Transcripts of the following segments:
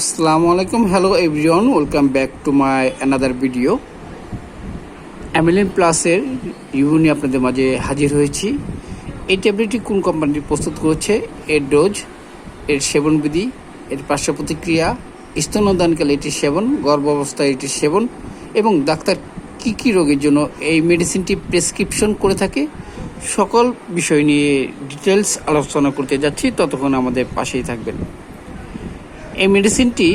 আসসালামু আলাইকুম। Hello everyone welcome back to my another video amylin প্লাসের নিয়ে আপনাদের মাঝে হাজির হয়েছি। এই ট্যাবলেটটি কোন কোম্পানি প্রস্তুত করেছে? এর ডোজ এর সেবনবিধি এর পার্শ্ব প্রতিক্রিয়া স্তনদানকালে এটির সেবন, গর্ভাবস্থায় এটির সেবন, এবং ডাক্তার কী কী রোগের জন্য এই মেডিসিনটি প্রেসক্রিপশন করে থাকে, সকল বিষয় নিয়ে ডিটেলস আলোচনা করতে যাচ্ছি। ততক্ষণ আমাদের পাশেই থাকবেন। এই মেডিসিনটি,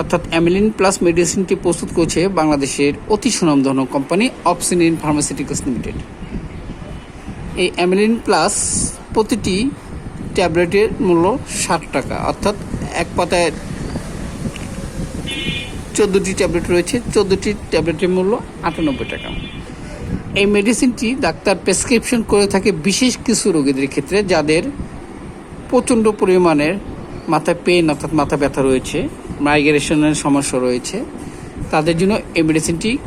অর্থাৎ অ্যামিলিন প্লাস মেডিসিনটি প্রস্তুত করছে বাংলাদেশের অতি সুনামধন্য কোম্পানি অপসিনিন ফার্মাসিউটিক্যালস লিমিটেড। এই অ্যামিলিন প্লাস প্রতিটি ট্যাবলেটের মূল্য ষাট টাকা, অর্থাৎ এক পাতায় চোদ্দোটি ট্যাবলেট রয়েছে, চোদ্দোটি ট্যাবলেটের মূল্য আটানব্বই টাকা। এই মেডিসিনটি ডাক্তার প্রেসক্রিপশন করে থাকে বিশেষ কিছু রোগীদের ক্ষেত্রে, যাদের প্রচণ্ড পরিমাণের মাথায় পেন অর্থাৎ মাথা ব্যথা রয়েছে মাইগ্রেশনের সমস্যা রয়েছে, তাদের জন্য এই মেডিসিনটি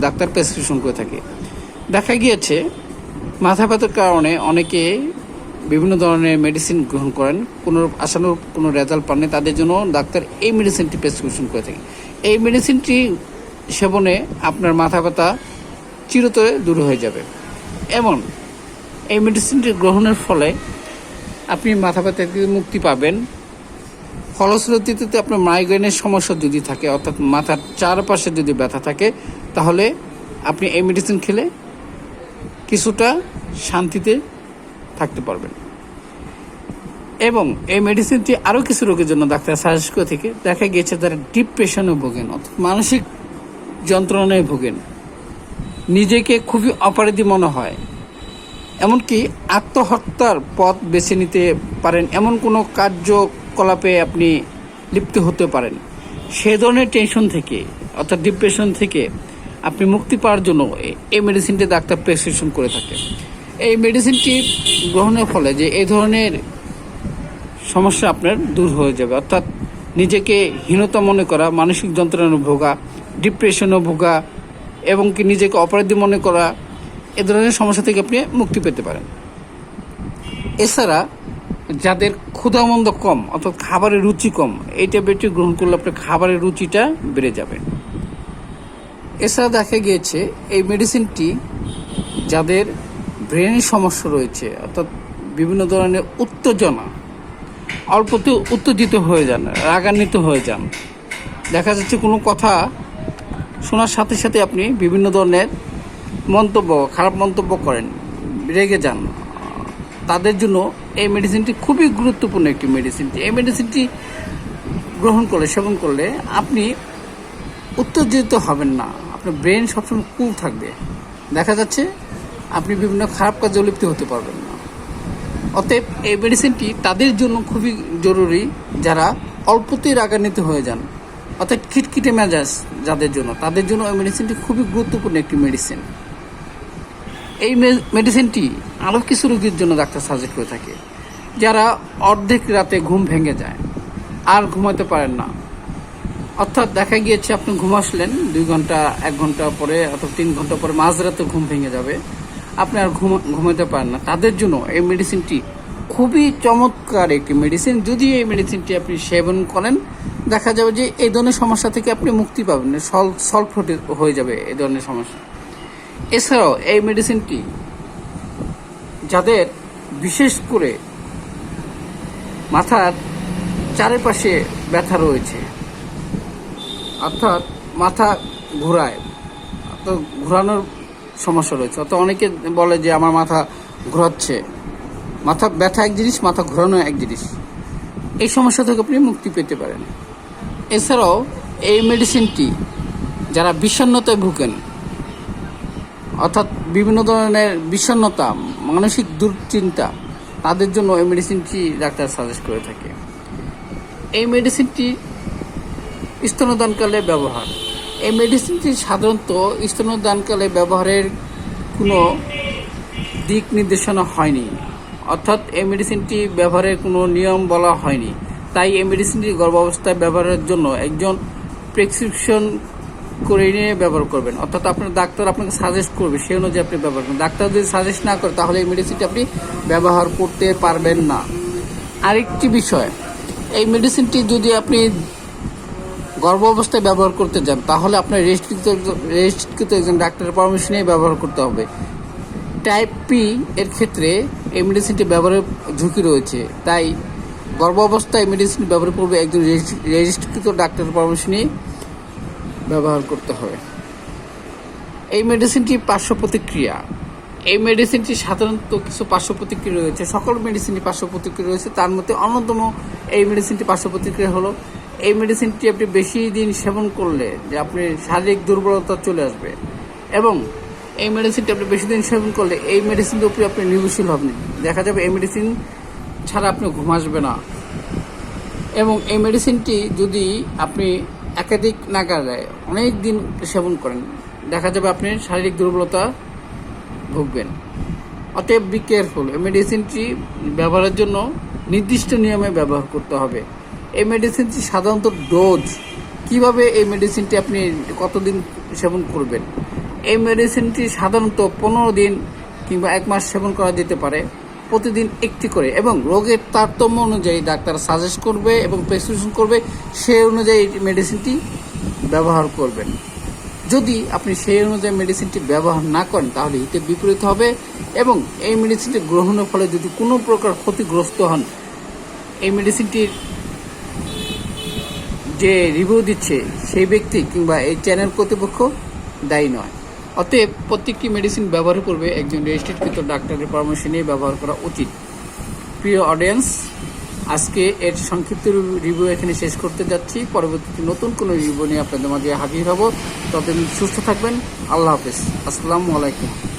ডাক্তার প্রেসক্রিপশন করে থাকে। দেখা গিয়েছে, মাথা ব্যথার কারণে অনেকে বিভিন্ন ধরনের মেডিসিন গ্রহণ করেন, কোনো আশানুরূপ কোনো রেজাল্ট পাননি, তাদের জন্য ডাক্তার এই মেডিসিনটি প্রেসক্রিপশন করে থাকে। এই মেডিসিনটি সেবনে আপনার মাথা ব্যথা চিরতরে দূর হয়ে যাবে। এবং এই মেডিসিনটি গ্রহণের ফলে আপনি মাথা ব্যথা থেকে মুক্তি পাবেন। ফলশ্রুতিতে আপনার মাইগ্রেনের সমস্যা যদি থাকে, অর্থাৎ মাথার চারপাশে যদি ব্যথা থাকে, তাহলে আপনি এই মেডিসিন খেলে কিছুটা শান্তিতে থাকতে পারবেন। এবং এই মেডিসিনটি আরও কিছু রোগের জন্য ডাক্তার সাজেস্ট করে থেকে। দেখা গিয়েছে যারা ডিপ্রেশনে ভোগেন, অর্থাৎ মানসিক যন্ত্রণায় ভোগেন। নিজেকে খুবই অপরাধী মনে হয়। এমনকি আত্মহত্যার পথ বেছে নিতে পারেন, এমন কোনো কার্যকলাপে আপনি লিপ্ত হতে পারেন। সে ধরনের টেনশন থেকে, অর্থাৎ ডিপ্রেশন থেকে আপনি মুক্তি পাওয়ার জন্য এই মেডিসিনটি ডাক্তার প্রেসক্রিপশন করে থাকে। এই মেডিসিনটি গ্রহণের ফলে যে এই ধরনের সমস্যা আপনার দূর হয়ে যাবে। অর্থাৎ নিজেকে হীনতা মনে করা, মানসিক যন্ত্রণা ভোগা ডিপ্রেশনে ভোগা, এবং কি নিজেকে অপরাধী মনে করা এ ধরনের সমস্যা থেকে আপনি মুক্তি পেতে পারেন। এছাড়া যাদের ক্ষুধামন্দ কম, অর্থাৎ খাবারের রুচি কম, এই ট্যাবলেটটি গ্রহণ করলে আপনার খাবারের রুচিটা বেড়ে যাবে। এছাড়া দেখা গিয়েছে, এই মেডিসিনটি যাদের ব্রেনের সমস্যা রয়েছে, অর্থাৎ বিভিন্ন ধরনের উত্তেজনা, অল্পতে উত্তেজিত হয়ে যান, রাগান্বিত হয়ে যান। দেখা যাচ্ছে কোনো কথা শোনার সাথে সাথে আপনি বিভিন্ন ধরনের মন্তব্য, খারাপ মন্তব্য করেন, রেগে যান। তাদের জন্য এই মেডিসিনটি খুবই গুরুত্বপূর্ণ একটি মেডিসিনটি এই মেডিসিনটি গ্রহণ করলে, সেবন করলে আপনি উত্তেজিত হবেন না। আপনার ব্রেন সবসময় কুল থাকবে। দেখা যাচ্ছে আপনি বিভিন্ন খারাপ কাজে লিপ্ত হতে পারবেন না। অতএব এই মেডিসিনটি তাদের জন্য খুবই জরুরি যারা অল্পতেই রাগান্বিত হয়ে যান। অর্থাৎ খিটখিটে মেজাজ যাদের জন্য, তাদের জন্য এই মেডিসিনটি খুবই গুরুত্বপূর্ণ একটি মেডিসিন এই মেডিসিনটি আরও কিছু রোগীর জন্য ডাক্তার সাজেস্ট করে থাকে। যারা অর্ধেক রাতে ঘুম ভেঙে যায়, আর ঘুমাতে পারেন না। অর্থাৎ দেখা গিয়েছে আপনি ঘুম আসলেন, দুই ঘণ্টা, এক ঘণ্টা পরে অথবা তিন ঘণ্টা পরে মাঝরাতে ঘুম ভেঙে যাবে। আপনি আর ঘুম ঘুমাতে পারেন না। তাদের জন্য এই মেডিসিনটি খুবই চমৎকার একটি মেডিসিন যদি এই মেডিসিনটি আপনি সেবন করেন দেখা যাবে যে এই ধরনের সমস্যা থেকে আপনি মুক্তি পাবেন সলভ সলভ হয়ে যাবে এই ধরনের সমস্যা। এছাড়াও এই মেডিসিনটি যাদের বিশেষ করে মাথার চারিপাশে ব্যথা রয়েছে, অর্থাৎ মাথা ঘোরায়, তো ঘোরানোর সমস্যা রয়েছে। অত অনেকে বলে যে আমার মাথা ঘোরাচ্ছে। মাথা ব্যথা এক জিনিস, মাথা ঘোরানো এক জিনিস। এই সমস্যা থেকে আপনি মুক্তি পেতে পারেন। এছাড়াও এই মেডিসিনটি যারা বিষণ্ণতায় ভুগেন, অর্থাৎ বিভিন্ন ধরনের বিষণ্ণতা, মানসিক দুশ্চিন্তা, তাদের জন্য এই মেডিসিনটি ডাক্তার সাজেস্ট করে থাকে। এই মেডিসিনটি স্তনদানকালে ব্যবহার। এই মেডিসিনটি সাধারণত স্তনদানকালে ব্যবহারের কোনো দিক নির্দেশনা হয়নি, অর্থাৎ এই মেডিসিনটি ব্যবহারের কোনো নিয়ম বলা হয়নি। তাই এই মেডিসিনটি গর্ভাবস্থায় ব্যবহারের জন্য একজন প্রেসক্রিপশন করে নিয়ে ব্যবহার করবেন। অর্থাৎ আপনার ডাক্তার আপনাকে সাজেস্ট করবে, সেই অনুযায়ী আপনি ব্যবহার করবেন। ডাক্তার যদি সাজেস্ট না করে, তাহলে এই মেডিসিনটি আপনি ব্যবহার করতে পারবেন না। আরেকটি বিষয়, এই মেডিসিনটি যদি আপনি গর্ভ অবস্থায় ব্যবহার করতে যান, তাহলে আপনার রেজিস্ট্রিত রেজিস্ট্রিত একজন ডাক্তারের পরামর্শ নিয়ে ব্যবহার করতে হবে। টাইপ পি এর ক্ষেত্রে এই মেডিসিনটি ব্যবহারের ঝুঁকি রয়েছে। তাই গর্ভ অবস্থায় মেডিসিন ব্যবহার করবে একজন রেজিস্ট্রি- রেজিস্ট্রিকৃত ডাক্তারের পরামর্শ নিয়ে ব্যবহার করতে হবে। এই মেডিসিনটি পার্শ্ব প্রতিক্রিয়া এই মেডিসিনটি সাধারণত কিছু পার্শ্ব প্রতিক্রিয়া রয়েছে। সকল মেডিসিনটি পার্শ্ব প্রতিক্রিয়া রয়েছে। তার মধ্যে অন্যতম এই মেডিসিনটি পার্শ্ব প্রতিক্রিয়া হলো, এই মেডিসিনটি আপনি বেশি দিন সেবন করলে যে আপনি শারীরিক দুর্বলতা চলে আসবে এবং এই মেডিসিনটি আপনি বেশি দিন সেবন করলে এই মেডিসিনের উপরে আপনি নির্ভরশীল হবেন। দেখা যাবে এই মেডিসিন ছাড়া আপনি ঘুম আসবে না। এবং এই মেডিসিনটি যদি আপনি একাধিক নাগারে অনেক দিন সেবন করেন, দেখা যাবে আপনি শারীরিক দুর্বলতা ভুগবেন। অতএব বি কেয়ারফুল এই মেডিসিনটি ব্যবহারের জন্য নির্দিষ্ট নিয়মে ব্যবহার করতে হবে। এই মেডিসিনটি সাধারণত ডোজ কীভাবে এই মেডিসিনটি আপনি কতদিন সেবন করবেন? এই মেডিসিনটি সাধারণত পনেরো দিন কিংবা এক মাস সেবন করা যেতে পারে। প্রতিদিন একটি করে এবং রোগের তারতম্য অনুযায়ী ডাক্তার সাজেস্ট করবে এবং প্রেসক্রিপশন করবে সেই অনুযায়ী মেডিসিনটি ব্যবহার করবেন। যদি আপনি সেই অনুযায়ী মেডিসিনটি ব্যবহার না করেন, তাহলে হিতে বিপরীত হবে এবং এই মেডিসিনটি গ্রহণের ফলে যদি কোনো প্রকার ক্ষতিগ্রস্ত হন, এই মেডিসিনটির যে রিভিউ দিচ্ছে সেই ব্যক্তি কিংবা এই চ্যানেল কর্তৃপক্ষ দায়ী নয়। অতএব প্রত্যেকটি মেডিসিন ব্যবহার করবে একজন রেজিস্ট্রেটকৃত ডাক্তারের পরামর্শ নিয়ে ব্যবহার করা উচিত। প্রিয় অডিয়েন্স আজকে এর সংক্ষিপ্ত রিভিউ এখানে শেষ করতে যাচ্ছি। পরবর্তীতে নতুন কোনো রিভিউ নিয়ে আপনাদের মাঝে হাজির হব। তবে সুস্থ থাকবেন। আল্লাহ হাফেজ। আসসালামু আলাইকুম।